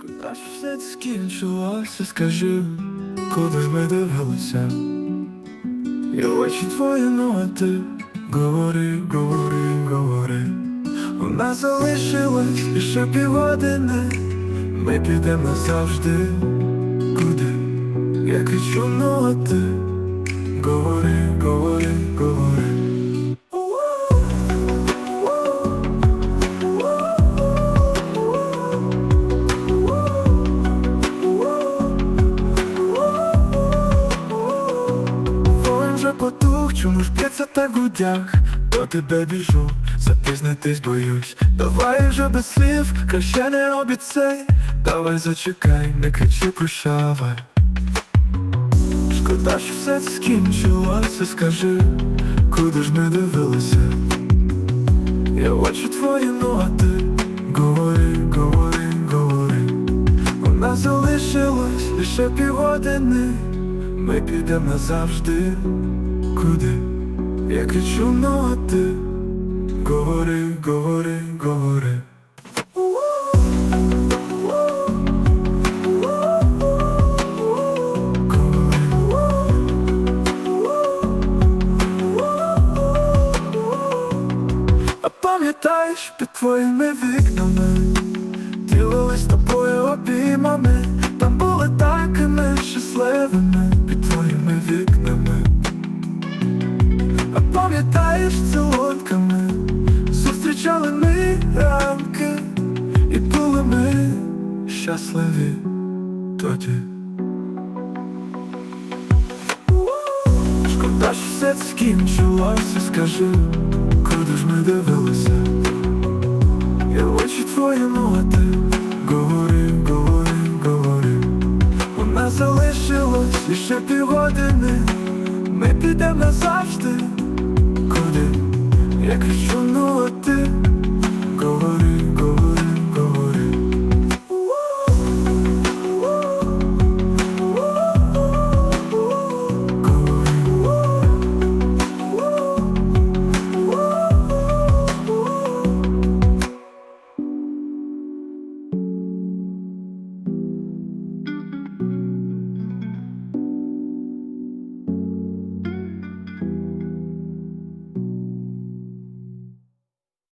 Шкода, що все це скінчилося, скажи, куди ж ми дивилися? І очі твої, ну а ти говори, говори, говори. У нас залишилось ще півгодини, ми підемо назавжди. Куди? Я кричу, ну а говори, говори, говори. Вже потух, чому ж б'ється так грудях. До тебе біжу, запізнитись боюсь. Давай вже без слів, краще не обіцяй Давай зачекай, не кричи, прощавай. Шкода, що все це скінчилося, скажи, куди ж ми дивилися? Я очі твої, ну а ти говори, говори, говори. У нас залишилось лише півгодини Ми підемо назавжди. Куди? Я кричу, ну а ти? Говори, говори, говори. А пам'ятаєш під твоїми вікнами Ділились тобою обіймами пам'ятаєш цілунками Зустрічали ми ранки І були ми щасливі тоді Шкода, що все скінчилося, скажи, куди ж ми дивилися? Я очі твої, ну а ти говори. У нас залишилось ще півгодини, ми підемо назавжди. Я кричу